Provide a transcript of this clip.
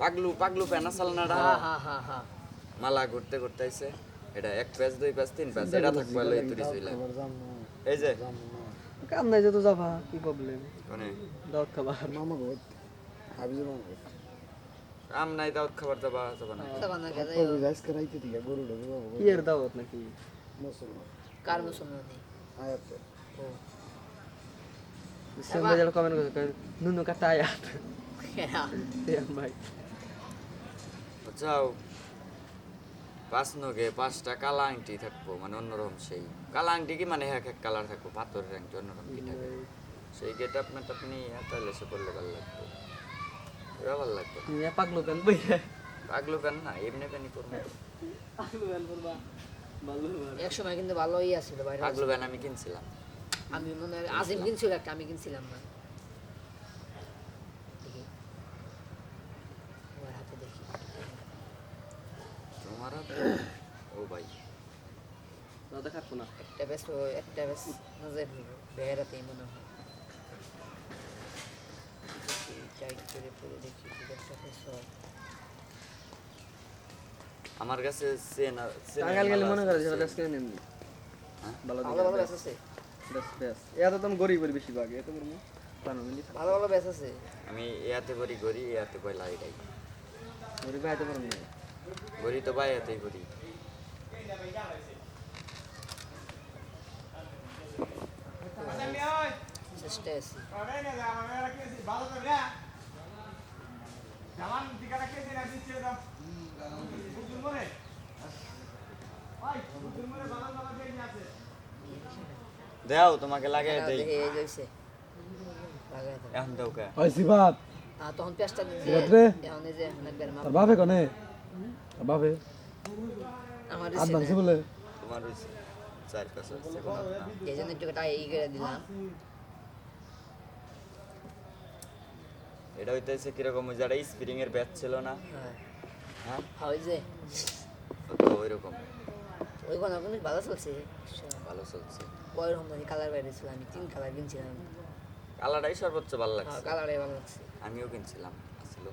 পাগলু পাগলু হ্যাঁ হ্যাঁ হ্যাঁ হ্যাঁ মালা ঘুরতে ঘুরতে আইছে। এটা এক প্যাচ দুই প্যাচ তিন প্যাচ এটা থাকবে লই তুই ছিলাম এই যে। কাম নাই যে তো যাবা কি প্রবলেম মানে? দাওয়াত খাবার মামা ঘর হাবিজের মামা আম নাই দাওয়াত খাবার দাবা যাবা না। তখন না গেলে ওই আজকে রাইতে দিকে গরু বাবা কি এর দাওয়াত নাকি? মুসলমান। কার মুসলমানি? আয়াতে। ও। সেম ভাই কমেন্ট করছে নুনু কাটা আয়াত। যাও পাঁচ নগে পাঁচটা কালা আংটি থাকব মানে অন্যরকম সেই কালা আংটি কি মানে এক এক কালার থাকব পাথরের আংটি অন্যরকম কি থাকে সেই গেট আপনি আপনি তাহলে সে করলে ভালো লাগবে এরা ভালো লাগবে তুমি পাগলো পেন বই পাগলু প্যান না এমনি প্যানই করব পাগলো এক সময় কিন্তু ভালোই আছিল বাইরে পাগলু প্যান আমি কিনছিলাম আমি মনে হয় আজিম কিনছিল একটা আমি কিনছিলাম না দেখি ওর হাতে দেখি তোমার হাতে? ও ভাই দাদা খাব না। একটা বেশ একটা নজর হইব বেহারাতেই মনে হয়। টাইট করে পরে দেখি যদি একটা বেশ হয়। আমার কাছে টাঙ্গাল গেলে মনে করে নেন হ্যাঁ? ভালো ভালো ব্যাস আছে। বেশ বেশ। এত তো গরিবের বেশি ভাগ এত করব ভালো ভালো ব্যাস আছে। আমি ইয়াতে করি গড়ি ইয়াতে কই লাইটাই গরিব আইতে পারব না। গড়ি তো বাই ইয়াতেই করি। চেষ্টা আছে। দেও তোমাকে লাগাই দেই। এই যাইছে এখন দেও কে? ওই সিবাত আর তখন পেঁয়াজটা দিয়ে রে। এখন এই যে একবার মাপ। বাপে কনে? তোর বাপে? আমার হাত হইছে ভাঙছে বলে। তোমার হইছে চার পাঁচ হইছে কোনো না। এই জন্য একটু টাই করে দিলাম। এটা হইতেছে কীরকম ওই যারা স্প্রিং এর ব্যাচ ছিল না? হ্যাঁ। হ্যাঁ? হ্যাঁ, ওই যে। তো ওইরকম। ওই কোনো ভালো চলছে? ভালো চলছে। ওই রকম জানি কালার বাইরে ছিল আমি তিন কালার কিনছিলাম। কালারটাই সর্বোচ্চ ভালো হ্যাঁ লাগছে কালারটাই ভালো লাগছে। আমিও কিনছিলাম আসলো।